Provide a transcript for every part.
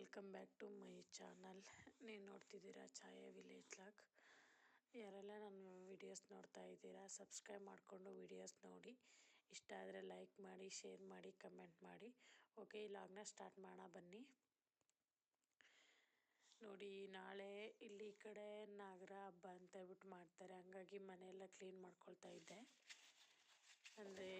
Welcome back to my channel ನೀವು ನೋಡ್ತಿದ್ದೀರಾ ಛಾಯಾ village log. ಯಾರೆಲ್ಲ ನನ್ನ ವಿಡಿಯೋಸ್ ನೋಡ್ತಾ ಇದ್ದೀರಾ ಸಬ್ಸ್ಕ್ರೈಬ್ ಮಾಡಿಕೊಂಡು ವಿಡಿಯೋಸ್ ನೋಡಿ. ಇಷ್ಟ ಆದರೆ ಲೈಕ್ ಮಾಡಿ ಶೇರ್ ಮಾಡಿ ಕಮೆಂಟ್ ಮಾಡಿ. ಓಕೆ ಈ ಲಾಗ್ನ ಸ್ಟಾರ್ಟ್ ಮಾಡೋಣ ಬನ್ನಿ. ನೋಡಿ, ನಾಳೆ ಇಲ್ಲಿ ಈ ಕಡೆ ನಾಗರ ಹಬ್ಬ ಅಂತ ಹೇಳ್ಬಿಟ್ಟು ಮಾಡ್ತಾರೆ. ಹಂಗಾಗಿ ಮನೆಯೆಲ್ಲ ಕ್ಲೀನ್ ಮಾಡ್ಕೊಳ್ತಾ ಇದ್ದೆ. ಅಂದರೆ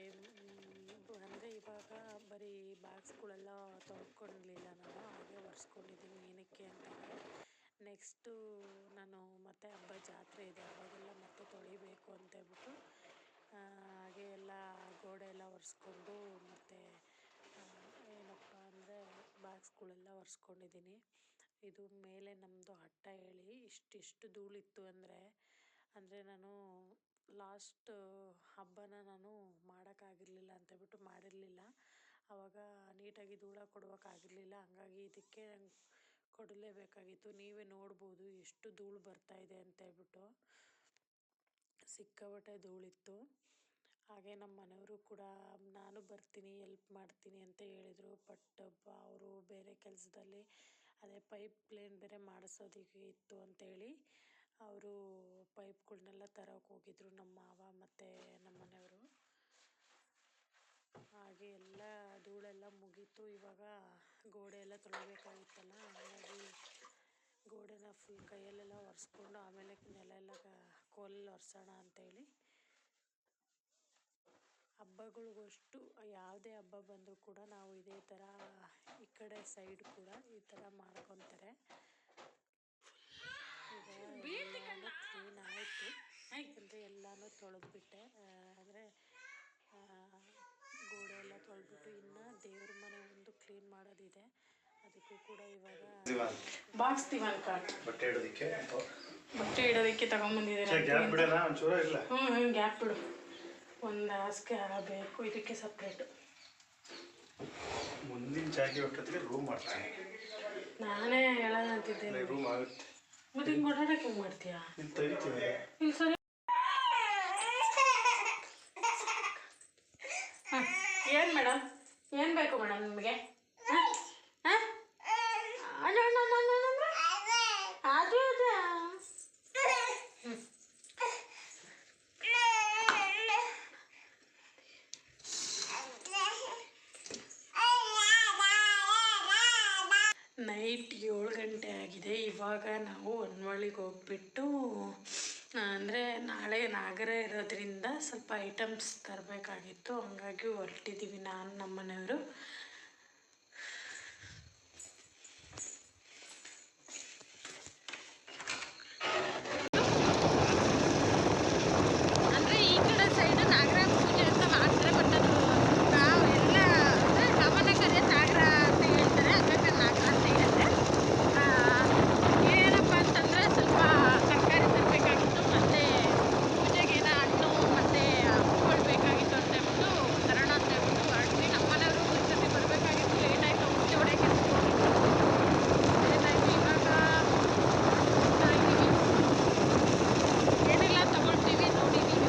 ಅಂದರೆ ಇವಾಗ ಬರೀ ಬಾಕ್ಸ್ಗಳೆಲ್ಲ ತೊಳ್ಕೊಂಡಿಲ್ಲ ನಾನು, ಹಾಗೆ ಒರೆಸ್ಕೊಂಡಿದ್ದೀನಿ ಏನಕ್ಕೆ ಅಂತಂದರೆ ನೆಕ್ಸ್ಟು ನಾನು ಮತ್ತೆ ಹಬ್ಬ ಜಾತ್ರೆ ಇದೆ, ಅವಾಗೆಲ್ಲ ಮತ್ತೆ ತೊಳಿಬೇಕು ಅಂತ ಹೇಳ್ಬಿಟ್ಟು ಹಾಗೆ ಎಲ್ಲ ಗೋಡೆ ಎಲ್ಲ ಒರೆಸ್ಕೊಂಡು ಮತ್ತು ಏನಪ್ಪ ಅಂದರೆ ಬಾಕ್ಸ್ಗಳೆಲ್ಲ ಒರೆಸ್ಕೊಂಡಿದ್ದೀನಿ. ಇದು ಮೇಲೆ ನಮ್ಮದು ಅಟ್ಟ ಹೇಳಿ ಇಷ್ಟಿಷ್ಟು ಧೂಳಿತ್ತು ಅಂದರೆ ಅಂದರೆ ನಾನು ಲಾಸ್ಟ್ ಹಬ್ಬನ ನಾನು ಮಾಡೋಕ್ಕಾಗಿರಲಿಲ್ಲ ಅಂತೇಳ್ಬಿಟ್ಟು ಮಾಡಿರಲಿಲ್ಲ. ಆವಾಗ ನೀಟಾಗಿ ಧೂಳ ಕೊಡೋಕ್ಕಾಗಿರಲಿಲ್ಲ ಹಂಗಾಗಿ ಇದಕ್ಕೆ ಕೊಡಲೇಬೇಕಾಗಿತ್ತು. ನೀವೇ ನೋಡ್ಬೋದು ಎಷ್ಟು ಧೂಳು ಬರ್ತಾಯಿದೆ ಅಂತೇಳ್ಬಿಟ್ಟು ಸಿಕ್ಕಾಪಟ್ಟೆ ಧೂಳಿತ್ತು. ಹಾಗೆ ನಮ್ಮ ಮನೆಯವರು ಕೂಡ, ನಾನು ಬರ್ತೀನಿ, ಎಲ್ಪ್ ಮಾಡ್ತೀನಿ ಅಂತ ಹೇಳಿದರು. ಬಟ್ ಅವರು ಬೇರೆ ಕೆಲಸದಲ್ಲಿ ಅದೇ ಪೈಪ್ ಲೈನ್ ಬೇರೆ ಮಾಡಿಸೋದಕ್ಕೆ ಇತ್ತು ಅಂತೇಳಿ ಅವರು ಪೈಪ್ಗಳನ್ನೆಲ್ಲ ತರೋಕೆ ಹೋಗಿದ್ರು ನಮ್ಮ ಮಾವ ಮತ್ತು ನಮ್ಮ ಮನೆಯವರು. ಹಾಗೆ ಎಲ್ಲ ಧೂಳೆಲ್ಲ ಮುಗೀತು. ಇವಾಗ ಗೋಡೆ ಎಲ್ಲ ತೊಳಿಬೇಕಾಗಿತ್ತಲ್ಲ, ಹಾಗಾಗಿ ಗೋಡೆನ ಫುಲ್ ಕೈಯಲ್ಲೆಲ್ಲ ಒರೆಸ್ಕೊಂಡು ಆಮೇಲೆ ನೆಲ ಎಲ್ಲ ಕೋಲಲ್ಲಿ ಒರೆಸೋಣ ಅಂತೇಳಿ. ಹಬ್ಬಗಳಿಗಷ್ಟು ಯಾವುದೇ ಹಬ್ಬ ಬಂದರೂ ಕೂಡ ನಾವು ಇದೇ ಥರ ಈ ಕಡೆ ಸೈಡ್ ಕೂಡ ಈ ಥರ ಮಾಡ್ಕೊತಾರೆ. ಕ್ಲೀನ್ ಆಯಿತು ಅಂದರೆ ಎಲ್ಲನೂ ತೊಳೆದ್ಬಿಟ್ಟೆ. ಅಂದರೆ ಗೋಡೆ ಎಲ್ಲ ತೊಳೆದ್ಬಿಟ್ಟು ಇನ್ನು ದೇವ್ರ ಮನೆ ಒಂದು ಕ್ಲೀನ್ ಮಾಡೋದಿದೆ. ಅದಕ್ಕೂ ಕೂಡ ಇವಾಗ ಬಾಕ್ಸ್ ದಿವಾನ್ ಬಟ್ಟೆ ಇಡೋದಕ್ಕೆ ಬಟ್ಟೆ ಇಡೋದಕ್ಕೆ ಗ್ಯಾಪ್ ಒಂಚೂರು ಇಲ್ಲ. ಹ್ಞೂ ಹ್ಞೂ ಗ್ಯಾಪ್ ಬಿಡು. ಒಂದು ಹಾಸಿಗೆ ಬೇಕು ಇದಕ್ಕೆ ಸಪ್ರೇಟು ಮುಂದಿನ ಜಾಗಿ ಹೊಟ್ಟೊತ್ತಿಗೆ ರೂಮ್ ಮಾಡ್ತೀನಿ. ನಾನೇ ಹೇಳೋದಂತಿದ್ದೇನೆ. ರೂಮ್ ಆಗುತ್ತೆ. ಮತ್ತೆ ಹಿಂಗೆ ಓಡಾಡಕ್ಕೆ ಹೆಂಗೆ ಮಾಡ್ತೀಯಾ? ಇಲ್ಲಿ ಸರಿ ಏನು ಮೇಡಮ್ ಏನು ಬೇಕು ಮೇಡಮ್ ನಿಮಗೆ ಅದು ಅದ ನೈಟ್ ಏಳು ಗಂಟೆ ಆಗಿದೆ ಇವಾಗ ಹೊನ್ವಳ್ಳಿಗೆ ಹೋಗ್ಬಿಟ್ಟು ಅಂದರೆ ನಾಳೆ ನಾಗರ ಇರೋದ್ರಿಂದ ಸ್ವಲ್ಪ ಐಟಮ್ಸ್ ತರಬೇಕಾಗಿತ್ತು. ಹಂಗಾಗಿ ಹೊರಟಿದ್ದೀವಿ ನಾನು, ನಮ್ಮ ಮನೆಯವರು. ಅಂದರೆ ಈ ಕಡೆ ಸೈಡು ಪೂಜೆ ಅಂತ ಮಾಡ್ತಾರೆ ಬಟ್ ಅದು ನಾವು ಎಲ್ಲ ಅಂದರೆ ಕಾಮನ್ ಕರೆಯೋದು ನಾಗರ ಅಂತ ಹೇಳ್ತಾರೆ ಹಂಗಾಗಿ ನಾಗರ ಅಂತ ಹೇಳಿದ್ರೆ ಏನಪ್ಪ ಅಂತಂದರೆ ಸ್ವಲ್ಪ ತರಕಾರಿ ತರಬೇಕಾಗಿತ್ತು ಮತ್ತು ಪೂಜೆಗೆ ಏನೋ ಹಣ್ಣು ಮತ್ತು ಹೂಗಳು ಬೇಕಾಗಿತ್ತು ಅಂತ ಹೇಳ್ಬಿಟ್ಟು ತರೋಣ ಅಂತ ಹೇಳ್ಬಿಟ್ಟು ಹೊರಟ್ವಿ ನಮ್ಮ ಮನೆಯವರು ಒಂದ್ಸತಿ ಬರಬೇಕಾಗಿತ್ತು ಲೇಟ್ ಆಯಿತು ಮುಂಚೆ ಹೊಡೆಯೋಕೆ ಲೇಟ್ ಆಯಿತು ಇವಾಗ ಹೋಗ್ತಾ ಇದ್ದೀವಿ ಏನೆಲ್ಲ ತಗೊಳ್ತೀವಿ ನೋಡಿ ನೀವು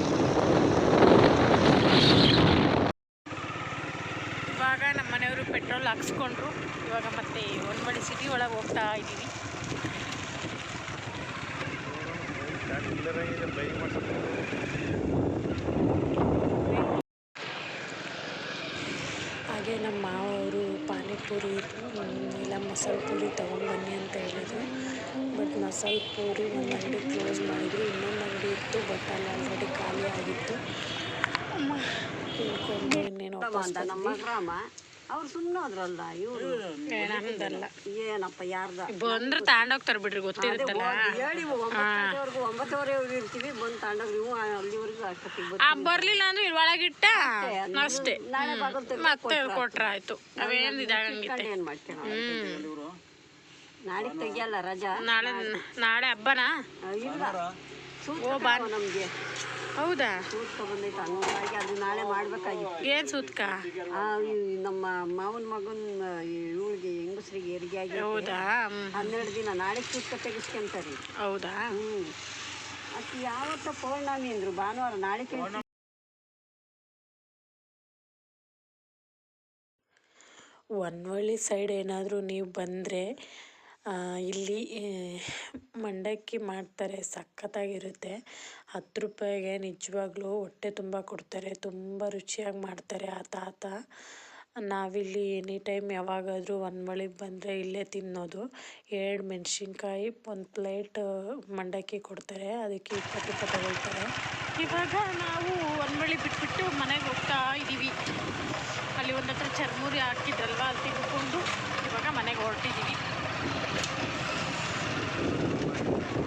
ಇವಾಗ ನಮ್ಮ ಮನೆಯವರು ಪೆಟ್ರೋಲ್ ಹಾಕ್ಸ್ಕೊಂಡ್ರು ಇವಾಗ ಮತ್ತೆ ಹೊನ್ಮಡಿ ಸಿಟಿ ಒಳಗೆ ಹೋಗ್ತಾ ಇದ್ದೀವಿ. ಹಾಗೆ ನಮ್ಮ ಮಾವ ಅವರು ಪಾನಿಪುರಿ, ಇಲ್ಲ ಮಸಾಲೆ ಪೂರಿ ತೊಗೊಂಡ್ಬನ್ನಿ ಅಂತ ಹೇಳಿದ್ರು. ಬಟ್ ಮಸಾಲೆ ಪೂರಿ ಒಂದು ಅಂಗಡಿ ಕ್ಲೋಸ್ ಮಾಡಿದ್ರು, ಇನ್ನೊಂದು ಅಂಗಡಿ ಇತ್ತು, ಬಟ್ ಅಲ್ಲಿ ಆಲ್ರೆಡಿ ಖಾಲಿ ಆಗಿತ್ತು. ನಮ್ಮ ಗ್ರಾಮ ಅವ್ರು ಸುಮ್ಮನೆ ಹೋದ್ರಲ್ಲ ಇವ್ರು. ನಮ್ದಲ್ಲ ಏನಪ್ಪ ಯಾರ್ದ? ಬಂದ್ರೆ ತಾಂಡೋಗ್ತಾರ ಬಿಡ್ರಿ ಗೊತ್ತಿರುತ್ತಲ್ಲ. ಹೇಳಿ ಒಂಬತ್ತುವರೆವರೆಗೂ ಒಂಬತ್ತುವರೆ ಇರ್ತೀವಿ ಬಂದು ತಗೊಂಡೋಗಿ ನೀವು ಅಲ್ಲಿವರೆಗೂ ಅಷ್ಟೊತ್ತಿಗೆ ಆ ಬರ್ಲಿಲ್ಲ ಅಂದ್ರೆ ಇಲ್ಲಿ ಒಳಗಿಟ್ಟ ಅಷ್ಟೇ ನಾಳೆ ಮತ್ತೆ ಕೊಟ್ರ ಆಯ್ತು. ಅವೇನ್ ಇದಾಗಂಗಿತ್ತೆ ಏನು ಮಾಡ್ತೀರ? ನಾಳೆ ತೆಗಿಯಲ್ಲ ರಜಾ? ನಾಳೆ ನಾಳೆ ಹಬ್ಬನಾ? ಇಲ್ಲ. ನಮಗೆ. ಹೌದಾ? ಸೂತ್ಕ ಬಂದೈತೆ ಹಂಗಾಗಿ ಅದು ನಾಳೆ ಮಾಡ್ಬೇಕಾಗಿತ್ತು. ಏನ್ ಸೂತ್ಕ? ಆ, ನಮ್ಮ ಮಾವನ ಮಗನ ಇವಳಿಗೆ ಹೆಂಗಸ್ರಿಗೆ ಹೆರಿಗೆ ಆಗಿ ಹೌದಾ? ಹ್ಮ್. ಹನ್ನೆರಡು ದಿನ ನಾಳೆ ಸೂತ್ಕ ತೆಗಿಸ್ಕೊಂತಾರೆ. ಹೌದಾ? ಹ್ಞೂ ಅದು ಯಾವತ್ತ ಪೌರ್ಣಮಿ ಅಂದ್ರು ಭಾನುವಾರ ನಾಳೆ ಕೇಳ್ತೀನಿ ಹೊನ್ವಳ್ಳಿ ಸೈಡ್ ಏನಾದರೂ ನೀವು ಬಂದರೆ ಇಲ್ಲಿ ಮಂಡಕ್ಕಿ ಮಾಡ್ತಾರೆ. ಸಖತ್ತಾಗಿರುತ್ತೆ. ಹತ್ತು ರೂಪಾಯಿಗೆ ನಿಜವಾಗ್ಲೂ ಹೊಟ್ಟೆ ತುಂಬ ಕೊಡ್ತಾರೆ. ತುಂಬ ರುಚಿಯಾಗಿ ಮಾಡ್ತಾರೆ ಆ ತಾತ. ನಾವಿಲ್ಲಿ ಎನಿ ಟೈಮ್ ಯಾವಾಗಾದರೂ ಹೊನ್ವಳ್ಳಿಗೆ ಬಂದರೆ ಇಲ್ಲೇ ತಿನ್ನೋದು. ಎರಡು ಮೆಣಸಿನ್ಕಾಯಿ, ಒಂದು ಪ್ಲೇಟ್ ಮಂಡಕ್ಕಿ ಕೊಡ್ತಾರೆ. ಅದಕ್ಕೆ ಇಪ್ಪತ್ತು ರೂಪಾಯಿ ತಗೊಳ್ತಾರೆ. ಇವಾಗ ನಾವು ಹೊನ್ವಳ್ಳಿ ಬಿಟ್ಬಿಟ್ಟು ಮನೆಗೆ ಹೋಗ್ತಾ ಇದ್ದೀವಿ ಅಲ್ಲಿ ಒಂದು ಹತ್ರ ಚರ್ಮುರಿ ಹಾಕಿದ್ರಲ್ವ ಅಲ್ಲಿ ತಿಂದ್ಕೊಂಡು ಇವಾಗ ಮನೆಗೆ ಹೊರಟಿದ್ದೀವಿ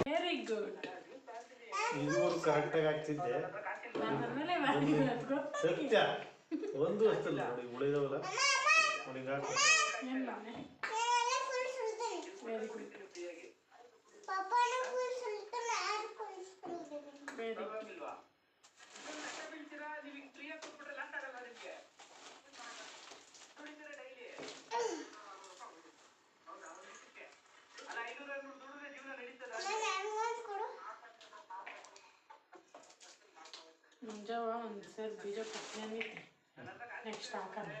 ವೆರಿ ಗುಡ್ ಇದುವರೆಗೂ ಕರೆಕ್ಟಾಗಿ ಆಗ್ತಿದ್ದೆ ಸತ್ಯ. ಒಂದು ಅಷ್ಟಲ್ಲ ನೋಡಿ ಉಳಿದವಲ್ಲ? ನೋಡಿ. ವೆರಿ ಗುಡ್ ವೆರಿ ಗುಡ್ ಮುಂಜಾವ ಒಂದು ಸೇರು ಬೀಜ ಪಟ್ಟಿ ನೆಕ್ಸ್ಟ್ ಹಾಕೋಣ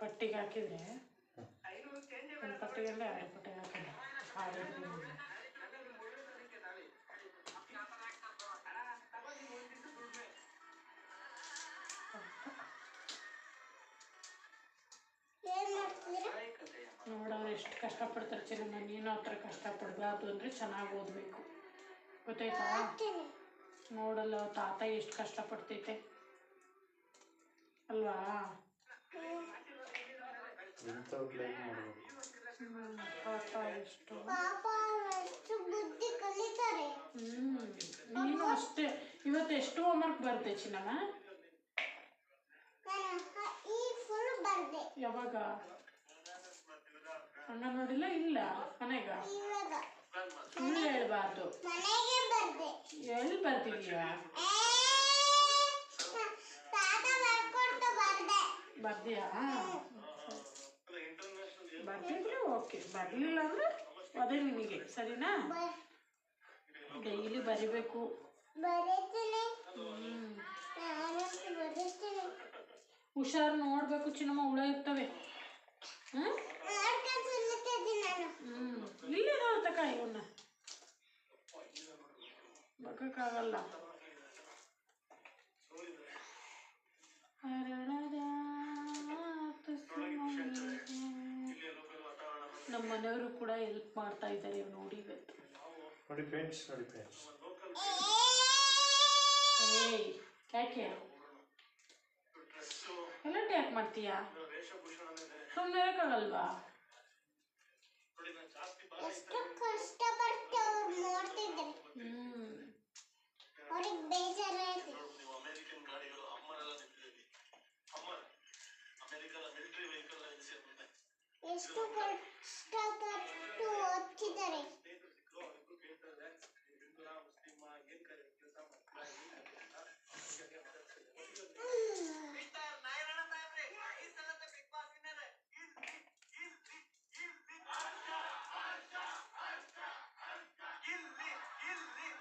ಪಟ್ಟಿಗೆ ಹಾಕಿದ್ರೆ ಒಂದು ಪಟ್ಟಿಗೆಲ್ಲ ಎರಡು ಪಟ್ಟಿಗೆ ಹಾಕೋಣ ಹಾಡಿದ್ವಿ ನೋಡೋರು ಎಷ್ಟು ಕಷ್ಟಪಡ್ತಾರೆ ಚಿನ್ನ ನೀನು ಥರ ಕಷ್ಟಪಡಬಾರ್ದು ಅಂದರೆ ಚೆನ್ನಾಗಿ ಓದಬೇಕು ಗೊತ್ತಾಯ್ತಾ ನೋಡಲ್ಲ ತಾತ ಎಷ್ಟು ಕಷ್ಟಪಡ್ತೈತೆ. ಅಲ್ವಾ? ತಾತ ಎಷ್ಟು? ಬುದ್ಧಿ ಕಲಿತಾರೆ. ಹ್ಮ್. ನೀನು ಅಷ್ಟೇ. ಇವತ್ತು ಎಷ್ಟು ಹೋಮ್ವರ್ಕ್ ಬರುತ್ತೆ ಚಿನ್ನಮ್ಮ? ನಾನು ಈ ಫುಲ್ ಬರ್ದೆ. ಯಾವಾಗ? ಅಣ್ಣ ನೋಡಿಲ್ಲ ಇಲ್ಲ? ಮನೆಗ? ಸುಳ್ಳು ಹೇಳ್ಬಾರ್ದು ಎಲ್ಲಿ ಬರ್ತಿದೀಯಾ ಏ, ತಾತ ಬರ್ಕೊಟ್ಟು ಬರ್ದೆ ಬರ್ತೀಯಾ ಬರ್ತಿದ್ರೆ ಓಕೆ. ಬರಲಿಲ್ಲ ಅಂದ್ರೆ ಅದೇ ನಿನಗೆ ಸರಿನಾ? ಡೈಲಿ ಬರಿಬೇಕು. ಹುಷಾರು ನೋಡ್ಬೇಕು ಚಿನ್ನಮ್ಮ ಹುಳ ಇರ್ತವೆ. ಹ್ಮ್ ಮಾಡ್ಕೊಂಡು ಸುಲಿತಿದ್ದೀನಿ ನಾನು ಹ್ಮ್ ತಕ ಇವನ್ನ ಬಗ್ಗಕ್ಕಾಗಲ್ಲ ಹರಳದ ನಮ್ಮ ಮನೆಯವರು ಕೂಡ ಹೆಲ್ಪ್ ಮಾಡ್ತಾ ಇದ್ದಾರೆ ನೋಡಿ ಇವತ್ತು. ನೋಡಿ ಫ್ರೆಂಡ್ಸ್ ನೋಡಿ ಫ್ರೆಂಡ್ಸ್ ಏಯ್ ಯಾಕೆ? ಎಲ್ಲ ಯಾಕೆ ಮಾಡ್ತೀಯಾ? ಸುಮ್ಮನೆ ಇರೋಕ್ಕಾಗಲ್ವಾ? ಎಷ್ಟು ಕಷ್ಟಪಟ್ಟು ಅವ್ರು ನೋಡ್ತಿದ್ದಾರೆ ಹ್ಮ್ ಅವ್ರಿಗೆ ಬೇಜಾರಾಯ್ತು ಎಷ್ಟು ಕಷ್ಟಪಟ್ಟು ಓದ್ತಿದ್ದಾರೆ.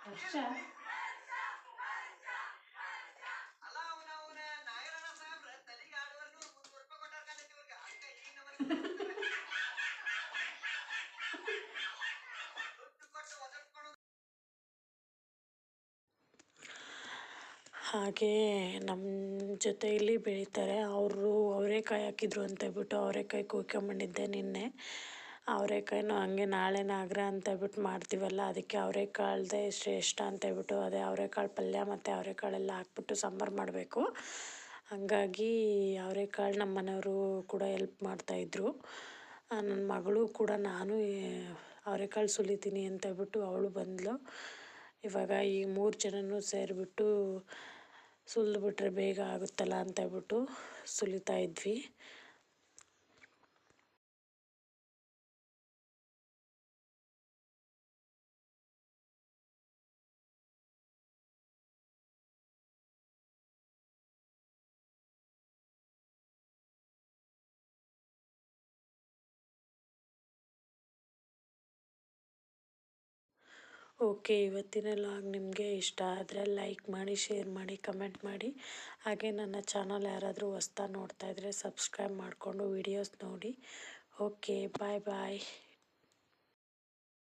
ಹರ್ಷ ಹಾಗೆ ನಮ್ಮ ಜೊತೆಯಲ್ಲಿ ಬೆಳೀತಾರೆ. ಅವರು ಅವರೇಕಾಯಿ ಹಾಕಿದ್ರು ಅಂತ ಹೇಳ್ಬಿಟ್ಟು ಅವರೇಕಾಯಿ ಕುಯ್ಕೊಂಬಂದಿದ್ದೆ ನಿನ್ನೆ. ಅವರೇಕಾಯಿನೂ ಹಂಗೆ ನಾಳೆ ನಾಗರ ಅಂತ ಹೇಳ್ಬಿಟ್ಟು ಮಾಡ್ತೀವಲ್ಲ, ಅದಕ್ಕೆ ಅವರೆಕಾಳ್ದೇ ಶ್ರೇಷ್ಠ ಅಂತ ಹೇಳ್ಬಿಟ್ಟು ಅದೇ ಅವರೆಕಾಳು ಪಲ್ಯ ಮತ್ತು ಅವರೆಕಾಳೆಲ್ಲ ಹಾಕ್ಬಿಟ್ಟು ಸಾಂಬಾರು ಮಾಡಬೇಕು. ಹಾಗಾಗಿ ಅವರೆಕಾಳು ನಮ್ಮ ಮನೆಯವರು ಕೂಡ ಎಲ್ಪ್ ಮಾಡ್ತಾಯಿದ್ರು ನನ್ನ ಮಗಳು ಕೂಡ ನಾನು ಅವರೆಕಾಳು ಸುಲಿತೀನಿ ಅಂತ ಹೇಳ್ಬಿಟ್ಟು ಅವಳು ಬಂದಳು ಇವಾಗ ಈ ಮೂರು ಜನನೂ ಸೇರಿಬಿಟ್ಟು ಸುಲಿದ್ಬಿಟ್ರೆ ಬೇಗ ಆಗುತ್ತಲ್ಲ ಅಂತ ಹೇಳ್ಬಿಟ್ಟು ಸುಲಿತಾ ಇದ್ವಿ. ಓಕೆ, ಇವತ್ತಿನ ಲಾಗ್ ನಿಮಗೆ ಇಷ್ಟ ಆದರೆ ಲೈಕ್ ಮಾಡಿ, ಶೇರ್ ಮಾಡಿ, ಕಮೆಂಟ್ ಮಾಡಿ. ಹಾಗೆ ನನ್ನ ಚಾನಲ್ ಯಾರಾದರೂ ಹೊಸ್ತಾ ನೋಡ್ತಾ ಇದ್ದರೆ ಸಬ್ಸ್ಕ್ರೈಬ್ ಮಾಡಿಕೊಂಡು ವೀಡಿಯೋಸ್ ನೋಡಿ. Okay, bye bye.